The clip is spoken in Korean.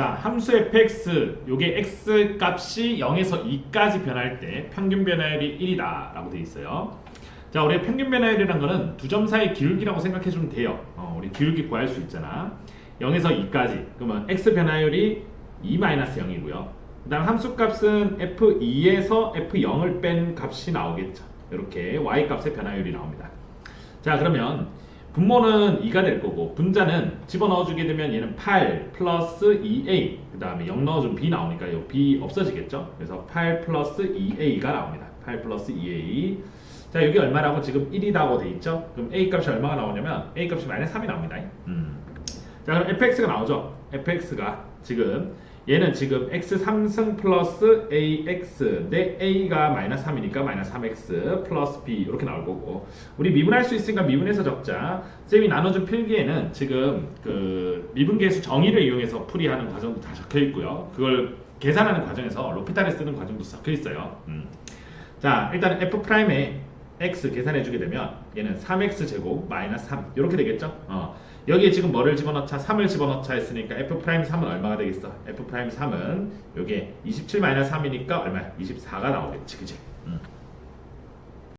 자, 함수 fx 요게 x 값이 0에서 2까지 변할 때 평균 변화율이 1이다 라고 돼 있어요. 자, 우리 평균 변화율이란 거는 두 점 사이 기울기라고 생각해 주면 돼요. 어, 우리 기울기 구할 수 있잖아. 0에서 2까지. 그러면 x 변화율이 2-0이고요. 그 다음 함수 값은 f2에서 f0을 뺀 값이 나오겠죠. 이렇게 y 값의 변화율이 나옵니다. 자, 그러면 분모는 2가 될 거고 분자는 집어넣어 주게 되면 얘는 8 플러스 2a 그 다음에 0 넣어주면 b 나오니까 이 b 없어지겠죠? 그래서 8 플러스 2a가 나옵니다. 8 플러스 2a 자 여기 얼마라고 지금 1이라고 돼 있죠? 그럼 a 값이 얼마가 나오냐면 a 값이 마이너스 3이 나옵니다. 음. 자 그럼 fx가 나오죠? fx가 지금 얘는 지금 x 3승 플러스 ax 내 a가 마이너스 3이니까 마이너스 3x 플러스 b 이렇게 나올 거고. 우리 미분할 수 있으니까 미분해서 적자. 쌤이 나눠준 필기에는 지금 그 미분계수 정의를 이용해서 풀이하는 과정도 다 적혀 있고요. 그걸 계산하는 과정에서 로피탈을 쓰는 과정도 적혀 있어요. 음. 자 일단 f 프라임에 x 계산해 주게 되면 얘는 3x 제곱 마이너스 3 이렇게 되겠죠? 어. 여기에 지금 뭐를 집어넣자? 3을 집어넣자 했으니까 f 프라임 3은 얼마가 되겠어? F 프라임 3은 요게 27 마이너스 3이니까 얼마 24가 나오겠지 그지 음.